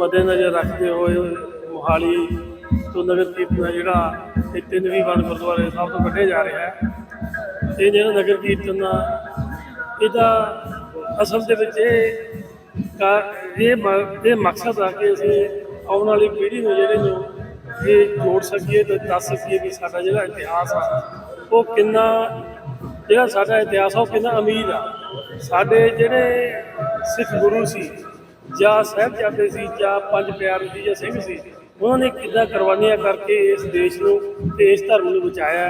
ਮੱਦੇਨਜ਼ਰ ਰੱਖਦੇ ਹੋਏ ਮੋਹਾਲੀ ਤੋਂ ਨਗਰ ਕੀਰਤਨ ਹੈ ਜਿਹੜਾ ਇਹ ਤਿੰਨ ਵੀ ਵਾਰ ਗੁਰਦੁਆਰੇ ਸਾਹਿਬ ਤੋਂ ਕੱਢਿਆ ਜਾ ਰਿਹਾ ਹੈ। ਇਹ ਜਿਹੜਾ ਨਗਰ ਕੀਰਤਨ ਆ ਇਹਦਾ ਅਸਲ ਦੇ ਵਿੱਚ ਇਹ ਕਾ- ਇਹ ਇਹ ਮਕਸਦ ਆ ਕਿ ਅਸੀਂ ਆਉਣ ਵਾਲੀ ਪੀੜ੍ਹੀ ਨੂੰ ਜਿਹੜੇ ਨੂੰ ਇਹ ਜੋੜ ਸਕੀਏ ਤੇ ਦੱਸ ਸਕੀਏ ਕਿ ਸਾਡਾ ਜਿਹੜਾ ਇਤਿਹਾਸ ਆ, ਉਹ ਕਿੰਨਾ, ਜਿਹੜਾ ਸਾਡਾ ਇਤਿਹਾਸ ਆ, ਉਹ ਕਿੰਨਾ ਅਮੀਰ ਆ। ਸਾਡੇ ਜਿਹੜੇ ਸਿੱਖ ਗੁਰੂ ਸੀ ਜਾਂ ਸਾਹਿਬਜ਼ਾਦੇ ਸੀ ਜਾਂ ਪੰਜ ਪਿਆਰੇ ਸੀ ਜਾਂ ਸਿੰਘ ਸੀ, ਉਹਨਾਂ ਨੇ ਕਿੱਦਾਂ ਕੁਰਬਾਨੀਆਂ ਕਰਕੇ ਇਸ ਦੇਸ਼ ਨੂੰ ਤੇ ਇਸ ਧਰਮ ਨੂੰ ਬਚਾਇਆ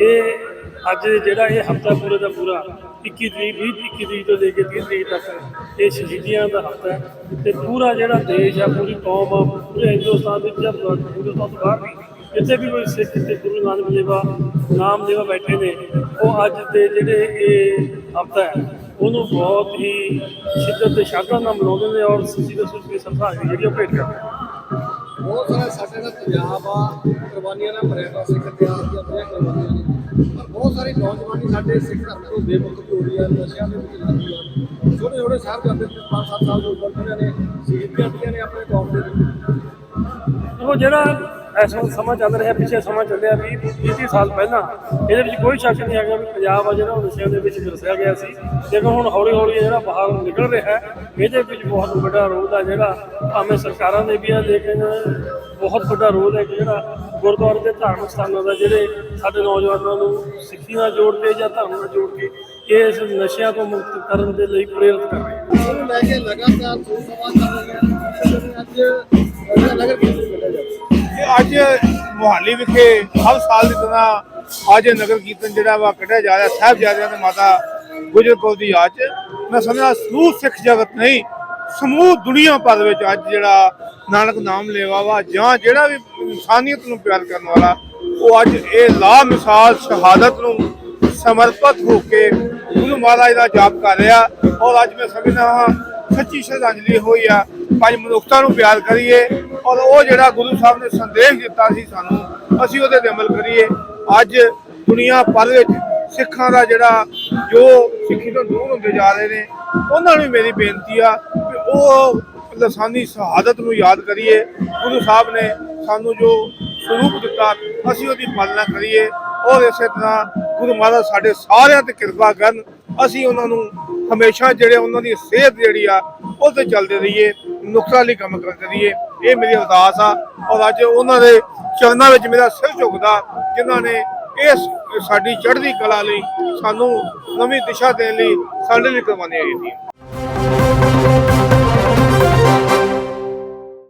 ਇਹ ਅੱਜ ਜਿਹੜਾ ਇਹ ਹਫਤਾ ਪੂਰੇ ਦਾ ਪੂਰਾ 21 ਤਰੀਕ 20 21 ਤਰੀਕ ਤੋਂ ਲੈ ਕੇ 30 ਤਰੀਕ ਤੱਕ ਇਹ ਸ਼ਹੀਦੀਆਂ ਦਾ ਹਫਤਾ ਹੈ ਤੇ ਪੂਰਾ ਜਿਹੜਾ ਦੇਸ਼ ਆ ਪੂਰੀ ਕੌਮ ਆ ਪੂਰੇ ਹਿੰਦੁਸਤਾਨ ਵਿੱਚ ਜਾਂ ਹਿੰਦੁਸਤਾਨ ਤੋਂ ਬਾਹਰ ਵੀ, ਜਿੱਥੇ ਵੀ ਕੋਈ ਸਿੱਖ ਤੇ ਗੁਰੂ ਨਾਨਕ ਦੇਵਾ, ਨਾਮ ਦੇਵਾ ਬੈਠੇ ਨੇ, ਉਹ ਅੱਜ ਦੇ ਜਿਹੜੇ ਇਹ ਹਫਤਾ ਹੈ ਉਹਨੂੰ ਬਹੁਤ ਹੀ ਸ਼ਿੱਦਤ ਤੇ ਸ਼ਰਧਾ ਨਾਲ ਮਨਾਉਂਦੇ ਨੇ ਔਰ ਸੱਚੀ ਦਾ ਸੁੱਚੀ ਸਰਦਾਰੀ ਜਿਹੜੀ ਉਹ ਭੇਟ ਕਰਦੇ ਬਹੁਤ ਸਾਰਾ ਸਾਡੇ ਦਾ ਪੰਜਾਬ ਆ ਕੁਰਬਾਨੀਆਂ ਨਾਲ ਭਰਿਆ ਹੋਇਆ ਸਿੱਖ ਇਤਿਹਾਸ ਦੀਆਂ ਬੜੀਆਂ ਕੁਰਬਾਨੀਆਂ ਨੇ। ਪਰ ਬਹੁਤ ਸਾਰੀ ਨੌਜਵਾਨੀ ਸਾਡੇ ਸਿੱਖ ਧਰਮ ਤੋਂ ਬੇਮੁਖ ਹੋ ਰਹੀ ਹੈ ਨਸ਼ਿਆਂ ਦੇ ਵਿੱਚ ਲੱਗੀ ਆ ਛੋਟੇ ਛੋਟੇ ਸਾਹਿਬ ਜਾਂਦੇ 5-7 ਸਾਲ ਦੇ ਉੱਪਰ ਜਿਹੜੇ ਨੇ ਸ਼ਹੀਦੀਆਂ ਦੀਆਂ ਨੇ ਆਪਣੇ ਕੌਮ ਦੇ ਵਿੱਚ ਉਹ ਜਿਹੜਾ ਇਸ ਵਕਤ ਸਮਾਂ ਚੱਲ ਰਿਹਾ, ਪਿੱਛੇ ਸਮਾਂ ਚੱਲਿਆ ਵੀ 20 ਸਾਲ ਪਹਿਲਾਂ ਇਹਦੇ ਵਿੱਚ ਕੋਈ ਸ਼ੱਕ ਨਹੀਂ ਹੈਗਾ ਵੀ ਪੰਜਾਬ ਆ ਜਿਹੜਾ ਉਹ ਨਸ਼ਿਆਂ ਦੇ ਵਿੱਚ ਵਿਰਸਿਆ ਗਿਆ ਸੀ। ਲੇਕਿਨ ਹੁਣ ਹੌਲੀ ਹੌਲੀ ਜਿਹੜਾ ਬਾਹਰ ਨਿਕਲ ਰਿਹਾ ਹੈ, ਇਹਦੇ ਵਿੱਚ ਬਹੁਤ ਵੱਡਾ ਰੋਲ ਆ ਜਿਹੜਾ ਭਾਵੇਂ ਸਰਕਾਰਾਂ ਦੇ ਵੀ ਆ, ਲੇਕਿਨ ਬਹੁਤ ਵੱਡਾ ਰੋਲ ਹੈ ਕਿ ਜਿਹੜਾ ਗੁਰਦੁਆਰੇ ਦੇ ਧਾਰਮਿਕ ਸਥਾਨਾਂ ਦਾ ਜਿਹੜੇ ਸਾਡੇ ਨੌਜਵਾਨਾਂ ਨੂੰ ਸਿੱਖੀ ਨਾਲ ਜੋੜ ਕੇ ਜਾਂ ਧਰਮ ਨਾਲ ਜੋੜ ਕੇ ਇਸ ਨਸ਼ਿਆਂ ਤੋਂ ਮੁਕਤ ਕਰਨ ਦੇ ਲਈ ਪ੍ਰੇਰਿਤ ਕਰ ਰਹੇ ਹਨ ਉਹਨੂੰ ਲੈ ਕੇ ਲਗਾਤਾਰ ਸੋ ਸਵਾਲ ਚੱਲ ਰਹੇ ਹਨ ਅੱਜ ਨਗਰ ਕੀਰਤਨ ਕੱਢਿਆ ਜਾਵੇ ਇਹ ਅੱਜ ਮੁਹਾਲੀ ਵਿਖੇ ਹਰ ਸਾਲ ਦੀ ਤਰ੍ਹਾਂ ਅੱਜ ਨਗਰ ਕੀਰਤਨ ਜਿਹੜਾ ਵਾ ਕੱਢਿਆ ਜਾ ਰਿਹਾ, ਸਾਹਿਬਜ਼ਾਦਿਆਂ ਦੇ ਮਾਤਾ ਗੁਜਰ ਕੌਰ ਦੀ ਯਾਦ 'ਚ। ਮੈਂ ਸਮਝਦਾ ਸਮੂਹ ਸਿੱਖ ਜਗਤ ਨਹੀਂ, ਸਮੂਹ ਦੁਨੀਆ ਭਰ ਵਿੱਚ ਅੱਜ ਜਿਹੜਾ ਨਾਨਕ ਨਾਮ ਲੇਵਾ ਵਾ ਜਾਂ ਜਿਹੜਾ ਵੀ ਇਨਸਾਨੀਅਤ ਨੂੰ ਪਿਆਰ ਕਰਨ ਵਾਲਾ, ਉਹ ਅੱਜ ਇਹ ਲਾ ਮਿਸਾਲ ਸ਼ਹਾਦਤ ਨੂੰ ਸਮਰਪਿਤ ਹੋ ਕੇ ਗੁਰੂ ਮਹਾਰਾਜ ਦਾ ਜਾਪ ਕਰ ਰਿਹਾ। ਔਰ ਅੱਜ ਮੈਂ ਸਮਝਦਾ ਹਾਂ, ਸੱਚੀ ਸ਼ਰਧਾਂਜਲੀ ਹੋਈ ਆ। ਪੰਜ ਮਨੁੱਖਤਾ ਨੂੰ ਪਿਆਰ ਕਰੀਏ। ਔਰ ਉਹ ਜਿਹੜਾ ਗੁਰੂ ਸਾਹਿਬ ਨੇ ਸੰਦੇਸ਼ ਦਿੱਤਾ ਸੀ ਸਾਨੂੰ, ਅਸੀਂ ਉਹਦੇ ਤੇ ਅਮਲ ਕਰੀਏ। ਅੱਜ ਦੁਨੀਆ ਭਰ ਵਿੱਚ ਸਿੱਖਾਂ ਦਾ ਜਿਹੜਾ ਜੋ ਸਿੱਖੀ ਤੋਂ ਦੂਰ ਹੁੰਦੇ ਜਾ ਰਹੇ ਨੇ, ਉਹਨਾਂ ਨੂੰ ਮੇਰੀ ਬੇਨਤੀ ਆ ਕਿ ਉਹ ਲਸਾਨੀ ਸ਼ਹਾਦਤ ਨੂੰ ਯਾਦ ਕਰੀਏ। ਗੁਰੂ ਸਾਹਿਬ ਨੇ ਸਾਨੂੰ ਜੋ ਸਰੂਪ ਦਿੱਤਾ, ਅਸੀਂ ਉਹਦੀ ਪਾਲਣਾ ਕਰੀਏ। ਔਰ ਇਸੇ ਤਰ੍ਹਾਂ ਗੁਰੂ ਮਹਾਰਾਜ ਸਾਡੇ ਸਾਰਿਆਂ ਤੇ ਕਿਰਪਾ ਕਰਨ, ਅਸੀਂ ਉਹਨਾਂ ਨੂੰ ਹਮੇਸ਼ਾ ਜਿਹੜੇ ਉਹਨਾਂ ਦੀ ਸਿਹਤ ਜਿਹੜੀ ਆ, ਉਹ ਤੇ ਚੱਲਦੇ ਰਹੀਏ ਨੁਕਸਾਨ ਲਈ ਕੰਮ ਕਰਦੇ ਰਹੀਏ। ਇਹ ਮੇਰੀ ਅਰਦਾਸ ਆ। ਔਰ ਅੱਜ ਉਹਨਾਂ ਦੇ ਚਰਨਾਂ ਵਿੱਚ ਮੇਰਾ ਸਿਰ ਝੁਕਦਾ, ਜਿਨ੍ਹਾਂ ਨੇ ਇਸ ਸਾਡੀ ਚੜ੍ਹਦੀ ਕਲਾ ਲਈ ਸਾਨੂੰ ਨਵੀਂ ਦਿਸ਼ਾ ਦੇਣ ਲਈ ਸਾਡੇ ਲਈ ਕੁਰਬਾਨੀਆਂ ਕੀਤੀਆਂ